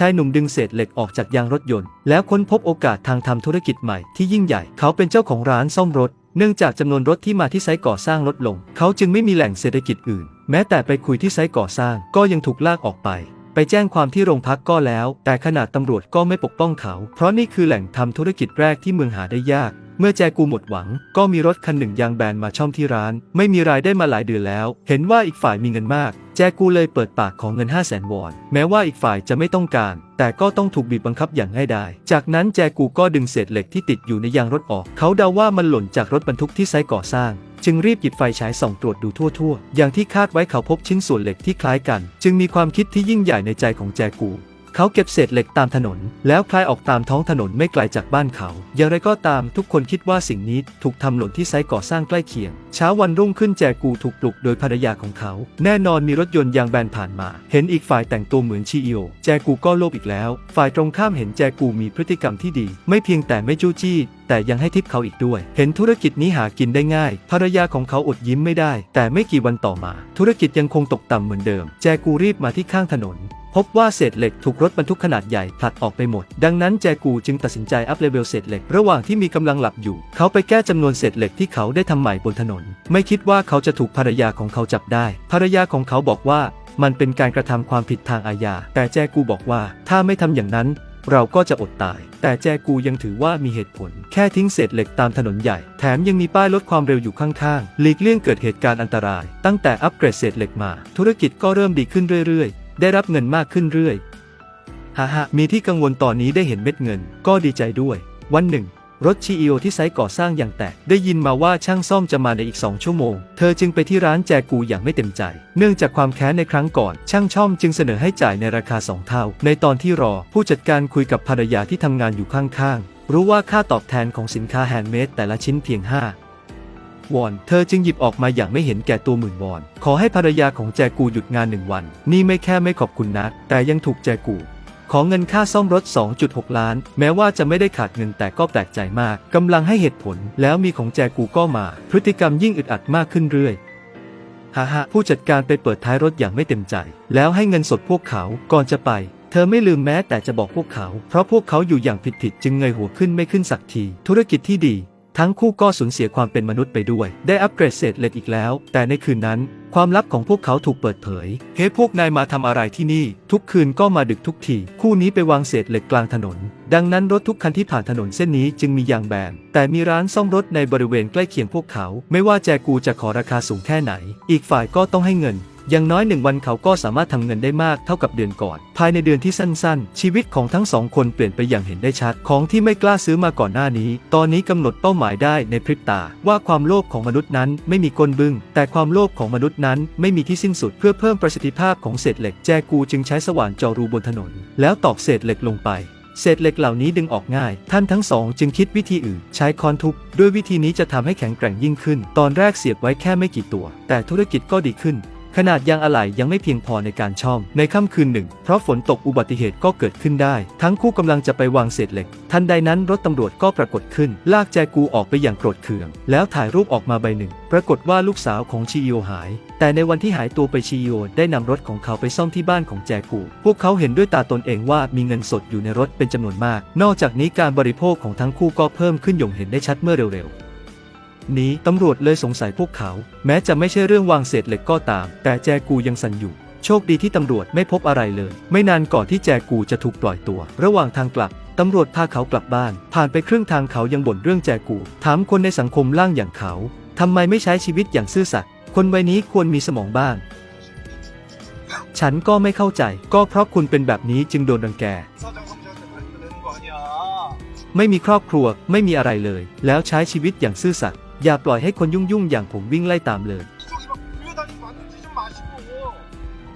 ชายหนุ่มดึงเศษเหล็กออกจากยางรถยนต์ แล้วค้นพบโอกาสทางทำธุรกิจใหม่ที่ยิ่งใหญ่ เขาเป็นเจ้าของร้านซ่อมรถ เนื่องจากจำนวนรถที่มาที่ไซต์ก่อสร้างลดลง เขาจึงไม่มีแหล่งเศรษฐกิจอื่น แม้แต่ไปคุยที่ไซต์ก่อสร้างก็ยังถูกลากออกไป ไปแจ้งความที่โรงพักก็แล้ว แต่ขนาดตำรวจก็ไม่ปกป้องเขา เพราะนี่คือแหล่งทำธุรกิจแรกที่เมืองหาได้ยาก เมื่อแจกูหมดหวัง ก็มีรถคันหนึ่งยางแบนมาช่อมที่ร้าน ไม่มีรายได้มาหลายเดือนแล้ว เห็นว่าอีกฝ่ายมีเงินมาก แจกูเลยเปิดปากของเงิน 5 0 0แสนวอน แม้ว่าอีกฝ่ายจะไม่ต้องการ แต่ก็ต้องถูกบีบบังคับอย่างง่ายดาย จากนั้นแจกูก็ดึงเศษเหล็กที่ติดอยู่ในยางรถออก เขาเดาว่ามันหล่นจากรถบรรทุกที่ไซต์ก่อสร้างจึงรีบหยิบไฟฉายส่องตรวจดูทั่วๆ อย่างที่คาดไว้เขาพบชิ้นส่วนเหล็กที่คล้ายกัน จึงมีความคิดที่ยิ่งใหญ่ในใจของแจกู เขาเก็บเศษเหล็กตามถนน แล้วคลายออกตามท้องถนนไม่ไกลจากบ้านเขา อย่างไรก็ตามทุกคนคิดว่าสิ่งนี้ถูกทำหล่นที่ไซต์ก่อสร้างใกล้เคียง เช้าวันรุ่งขึ้นแจกูถูกปลุกโดยภรรยาของเขา แน่นอนมีรถยนต์ยางแบนผ่านมา เห็นอีกฝ่ายแต่งตัวเหมือนชีอิโอแจกูก็โลภอีกแล้ว ฝ่ายตรงข้ามเห็นแจกูมีพฤติกรรมที่ดี ไม่เพียงแต่ไม่จู้จี้แต่ยังให้ทิปเขาอีกด้วย เห็นธุรกิจนี้หากินได้ง่าย ภรรยาของเขาอดยิ้มไม่ได้ แต่ไม่กี่วันต่อมา ธุรกิจยังคงตกต่ำเหมือนเดิม แจกูรีบมาที่ข้างถนน พบว่าเศษเหล็กถูกรถบรรทุกขนาดใหญ่ผลักออกไปหมด ดังนั้นแจกูจึงตัดสินใจอัพเลเวลเศษเหล็กระหว่างที่มีกำลังหลับอยู่ เขาไปแก้จำนวนเศษเหล็กที่เขาได้ทำใหม่บนถนน ไม่คิดว่าเขาจะถูกภรรยาของเขาจับได้ ภรรยาของเขาบอกว่ามันเป็นการกระทำความผิดทางอาญา แต่แจกูบอกว่าถ้าไม่ทำอย่างนั้น เราก็จะอดตาย แต่แจกูยังถือว่ามีเหตุผล แค่ทิ้งเศษเหล็กตามถนนใหญ่ แถมยังมีป้ายลดความเร็วอยู่ข้างๆ หลีกเลี่ยงเกิดเหตุการณ์อันตราย ตั้งแต่อัปเกรดเศษเหล็กมา ธุรกิจก็เริ่มดีขึ้นเรื่อยๆ ได้รับเงินมากขึ้นเรื่อยฮ่าฮมีที่กังวลตอนนี้ได้เห็นเม็ดเงิน ก็ดีใจด้วย วันหนึ่ง รถชีโอที่ไซต์ก่อสร้างอย่างแตก ได้ยินมาว่าช่างซ่อมจะมาในอีก2ชั่วโมง เธอจึงไปที่ร้านแจกูอย่างไม่เต็มใจ เนื่องจากความแค้นในครั้งก่อน ช่างช่อมจึงเสนอให้จ่ายในราคา2เท่า ในตอนที่รอ ผู้จัดการคุยกับภรรยาที่ทำงานอยู่ข้างๆ รู้ว่าค่าตอบแทนของสินค้าแฮนด์เมดแต่ละชิ้นเพียง5 วอน เธอจึงหยิบออกมาอย่างไม่เห็นแก่ตัวหมื่นวอน ขอให้ภรรยาของแจกูหยุดงานหนึ่งวัน นี่ไม่แค่ไม่ขอบคุณนักแต่ยังถูกแจกูขอเงินค่าซ่อมรถ 2.6 ล้าน แม้ว่าจะไม่ได้ขาดเงินแต่ก็แปลกใจมาก กำลังให้เหตุผล แล้วมีของแจกูก็มา พฤติกรรมยิ่งอึดอัดมากขึ้นเรื่อยฮ่าฮ่าผู้จัดการไปเปิดท้ายรถอย่างไม่เต็มใจ แล้วให้เงินสดพวกเขาก่อนจะไป เธอไม่ลืมแม้แต่จะบอกพวกเขา เพราะพวกเขาอยู่อย่างผิดๆจึงเงยหัวขึ้นไม่ขึ้นสักที ธุรกิจที่ดี ทั้งคู่ก็สูญเสียความเป็นมนุษย์ไปด้วย ได้อัปเกรดเศษเหล็กอีกแล้ว แต่ในคืนนั้น ความลับของพวกเขาถูกเปิดเผย เฮ้พวกนายมาทำอะไรที่นี่ ทุกคืนก็มาดึกทุกที คู่นี้ไปวางเศษเหล็กกลางถนน ดังนั้นรถทุกคันที่ผ่านถนนเส้นนี้จึงมียางแบน แต่มีร้านซ่อมรถในบริเวณใกล้เคียงพวกเขา ไม่ว่าแจกูจะขอราคาสูงแค่ไหน อีกฝ่ายก็ต้องให้เงิน อย่างน้อยหนึ่งวันเขาก็สามารถทำเงินได้มากเท่ากับเดือนก่อน ภายในเดือนที่สั้นๆ ชีวิตของทั้งสองคนเปลี่ยนไปอย่างเห็นได้ชัด ของที่ไม่กล้าซื้อมาก่อนหน้านี้ ตอนนี้กำหนดเป้าหมายได้ในพริบตา ว่าความโลภของมนุษย์นั้นไม่มีกลบึ้งแต่ความโลภของมนุษย์นั้นไม่มีที่สิ้นสุดเพื่อเพิ่มประสิทธิภาพของเศษเหล็กแจกูจึงใช้สว่านเจอรูบนถนน แล้วตอกเศษเหล็กลงไปเศษเหล็กเหล่านี้ดึงออกง่าย ท่านทั้งสองจึงคิดวิธีอื่น ใช้คอนทุบ ด้วยวิธีนี้จะทำให้แข็งแกร่งยิ่งขึ้น ตอนแรกเสียบไว้แค่ไม่กี่ตัว แต่ธุรกิจก็ดีขึ้น ขนาดยางอะไหล่ยังไม่เพียงพอในการช่อม ในค่ำคืนหนึ่ง เพราะฝนตกอุบัติเหตุก็เกิดขึ้นได้ ทั้งคู่กำลังจะไปวางเศษเหล็ก ทันใดนั้นรถตำรวจก็ปรากฏขึ้น ลากแจกูออกไปอย่างโกรธเคือง แล้วถ่ายรูปออกมาใบหนึ่ง ปรากฏว่าลูกสาวของชีโอหาย แต่ในวันที่หายตัวไปชีโอได้นำรถของเขาไปซ่อมที่บ้านของแจกู พวกเขาเห็นด้วยตาตนเองว่ามีเงินสดอยู่ในรถเป็นจำนวนมาก นอกจากนี้การบริโภคของทั้งคู่ก็เพิ่มขึ้นอย่างเห็นได้ชัดเมื่อเร็วๆ นี้ตำรวจเลยสงสัยพวกเขา แม้จะไม่ใช่เรื่องวางเศษเหล็กก็ตาม แต่แจกูยังสั่นอยู่ โชคดีที่ตำรวจไม่พบอะไรเลย ไม่นานก่อนที่แจกูจะถูกปล่อยตัว ระหว่างทางกลับตำรวจพาเขากลับบ้าน ผ่านไปครึ่งทางเขายังบ่นเรื่องแจกู ถามคนในสังคมล่างอย่างเขาทำไมไม่ใช้ชีวิตอย่างซื่อสัตย์คนวัยนี้ควรมีสมองบ้าง ฉันก็ไม่เข้าใจ ก็เพราะคุณเป็นแบบนี้จึงโดนดังแก ไม่มีครอบครัว ไม่มีอะไรเลย แล้วใช้ชีวิตอย่างซื่อสัตย์ อย่าปล่อยให้คนยุ่งยุ่งอย่างผมวิ่งไล่ตามเลย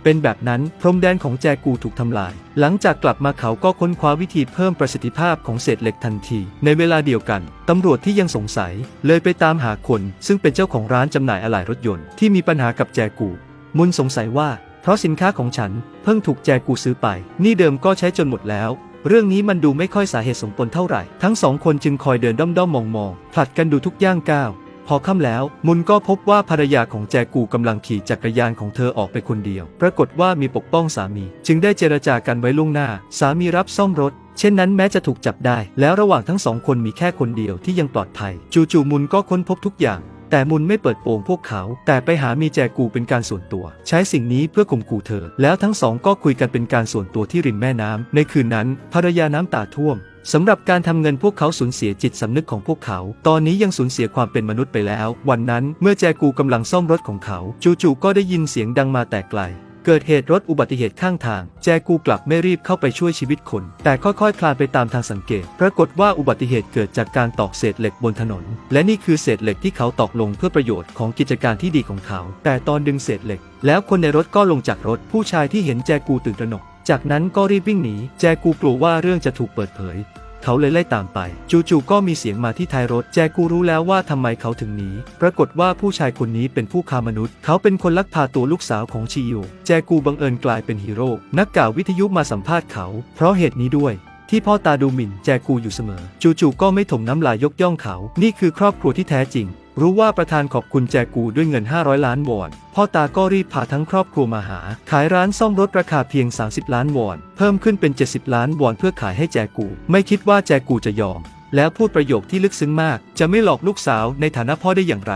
เป็นแบบนั้นพรมแดนของแจกูถูกทำลาย หลังจากกลับมาเขาก็ค้นคว้าวิธีเพิ่มประสิทธิภาพของเศษเหล็กทันที ในเวลาเดียวกัน ตำรวจที่ยังสงสัย เลยไปตามหาคน ซึ่งเป็นเจ้าของร้านจำหน่ายอะไหล่รถยนต์ที่มีปัญหากับแจกู มุนสงสัยว่าเพราะสินค้าของฉันเพิ่งถูกแจกูซื้อไป นี่เดิมก็ใช้จนหมดแล้ว เรื่องนี้มันดูไม่ค่อยสาเหตุสมผลเท่าไหร่ ทั้งสองคนจึงคอยเดินด้อมๆมองๆผลัดกันดูทุกย่างก้าว พอค่ำแล้ว มุนก็พบว่าภรรยาของแจกูกำลังขี่จักรยานของเธอออกไปคนเดียว ปรากฏว่ามีปกป้องสามี จึงได้เจรจากันไว้ล่วงหน้า สามีรับซ่อมรถเช่นนั้นแม้จะถูกจับได้ แล้วระหว่างทั้งสองคนมีแค่คนเดียวที่ยังปลอดภัย จู่ๆมุนก็ค้นพบทุกอย่าง แต่มุนไม่เปิดโปงพวกเขา แต่ไปหามีแจกูเป็นการส่วนตัว ใช้สิ่งนี้เพื่อข่มขู่เธอ แล้วทั้งสองก็คุยกันเป็นการส่วนตัวที่ริมแม่น้ำในคืนนั้นภรรยาน้ำตาท่วมสำหรับการทำเงินพวกเขาสูญเสียจิตสำนึกของพวกเขา ตอนนี้ยังสูญเสียความเป็นมนุษย์ไปแล้ว วันนั้นเมื่อแจกูกำลังซ่อมรถของเขา จู่ๆก็ได้ยินเสียงดังมาแต่ไกล เกิดเหตุรถอุบัติเหตุข้างทาง แจกูกลับไม่รีบเข้าไปช่วยชีวิตคน แต่ค่อยๆ คลานไปตามทางสังเกต ปรากฏว่าอุบัติเหตุเกิดจากการตอกเศษเหล็กบนถนน และนี่คือเศษเหล็กที่เขาตอกลงเพื่อประโยชน์ของกิจการที่ดีของเขา แต่ตอนดึงเศษเหล็ก แล้วคนในรถก็ลงจากรถ ผู้ชายที่เห็นแจกูตื่นตระหนก จากนั้นก็รีบวิ่งหนี แจกูกลัวว่าเรื่องจะถูกเปิดเผย เขาเลยไล่ตามไป จู่ๆก็มีเสียงมาที่ท้ายรถ แจกูรู้แล้วว่าทำไมเขาถึงหนี ปรากฏว่าผู้ชายคนนี้เป็นผู้ค้ามนุษย์ เขาเป็นคนลักพาตัวลูกสาวของชิโยแจกูบังเอิญกลายเป็นฮีโร่ นักข่าววิทยุมาสัมภาษณ์เขา เพราะเหตุนี้ด้วยที่พ่อตาดูหมิ่นแจกูอยู่เสมอ จู่ๆก็ไม่ถมน้ำลายยกย่องเขา นี่คือครอบครัวที่แท้จริง รู้ว่าประธานขอบคุณแจกูด้วยเงิน 500 ล้านวอน พ่อตาก็รีบพาทั้งครอบครัวมาหา ขายร้านซ่อมรถราคาเพียง 30 ล้านวอน เพิ่มขึ้นเป็น 70 ล้านวอนเพื่อขายให้แจกู ไม่คิดว่าแจกูจะยอม แล้วพูดประโยคที่ลึกซึ้งมาก จะไม่หลอกลูกสาวในฐานะพ่อได้อย่างไร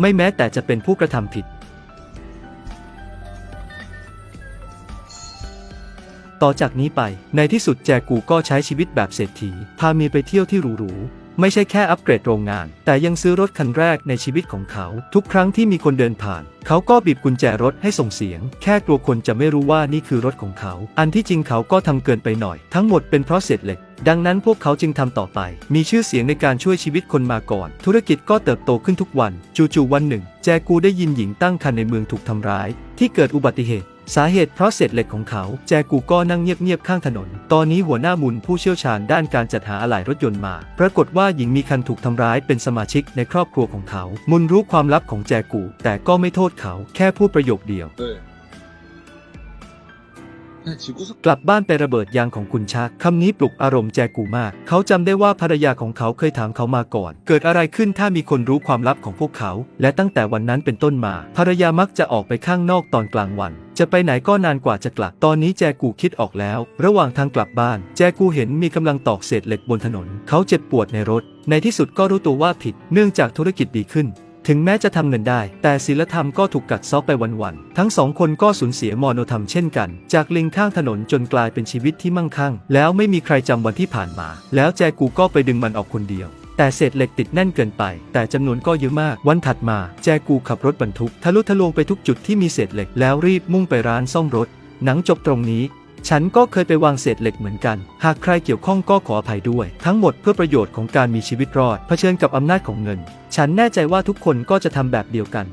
ไม่แม้แต่จะเป็นผู้กระทำผิด ต่อจากนี้ไป ในที่สุดแจกูก็ใช้ชีวิตแบบเศรษฐี พามีไปเที่ยวที่หรูๆ ไม่ใช่แค่อัปเกรดโรงงาน แต่ยังซื้อรถคันแรกในชีวิตของเขา ทุกครั้งที่มีคนเดินผ่าน เขาก็บีบกุญแจรถให้ส่งเสียง แค่กลัวคนจะไม่รู้ว่านี่คือรถของเขา อันที่จริงเขาก็ทำเกินไปหน่อย ทั้งหมดเป็นเพราะเศษเหล็ก ดังนั้นพวกเขาจึงทำต่อไป มีชื่อเสียงในการช่วยชีวิตคนมาก่อน ธุรกิจก็เติบโตขึ้นทุกวัน จู่ๆวันหนึ่ง แจกูได้ยินหญิงตั้งครรภ์ในเมืองถูกทำร้าย ที่เกิดอุบัติเหตุ สาเหตุเพราะเศษเหล็กของเขา แจกูก็นั่งเงียบๆข้างถนน ตอนนี้หัวหน้ามุนผู้เชี่ยวชาญด้านการจัดหาอะไหล่รถยนต์มา ปรากฏว่าหญิงมีคันถูกทำร้ายเป็นสมาชิกในครอบครัวของเขา มุนรู้ความลับของแจกู แต่ก็ไม่โทษเขา แค่พูดประโยคเดียว กลับบ้านไประเบิดยางของคุณชักคำนี้ปลุกอารมณ์แจกูมาก เขาจำได้ว่าภรรยาของเขาเคยถามเขามาก่อน เกิดอะไรขึ้นถ้ามีคนรู้ความลับของพวกเขา และตั้งแต่วันนั้นเป็นต้นมา ภรรยามักจะออกไปข้างนอกตอนกลางวันจะไปไหนก็นานกว่าจะกลับ ตอนนี้แจกูคิดออกแล้ว ระหว่างทางกลับบ้าน แจกูเห็นมีกำลังตอกเศษเหล็กบนถนน เขาเจ็บปวดในรถ ในที่สุดก็รู้ตัวว่าผิด เนื่องจากธุรกิจดีขึ้น ถึงแม้จะทำเงินได้ แต่ศีลธรรมก็ถูกกัดซาะไปวันๆ ทั้งสองคนก็สูญเสียมโนธรรมเช่นกัน จากลิงข้างถนนจนกลายเป็นชีวิตที่มั่งคั่ง แล้วไม่มีใครจำวันที่ผ่านมา แล้วแจกูก็ไปดึงมันออกคนเดียวแต่เศษเหล็กติดแน่นเกินไป แต่จำนวนก็เยอะมาก วันถัดมา แจกูขับรถบรรทุก ทะลุทะลวงไปทุกจุดที่มีเศษเหล็ก แล้วรีบมุ่งไปร้านซ่อมรถ หนังจบตรงนี้ ฉันก็เคยไปวางเศษเหล็กเหมือนกัน หากใครเกี่ยวข้องก็ขออภัยด้วย ทั้งหมดเพื่อประโยชน์ของการมีชีวิตรอด เผชิญกับอำนาจของเงิน ฉันแน่ใจว่าทุกคนก็จะทำแบบเดียวกัน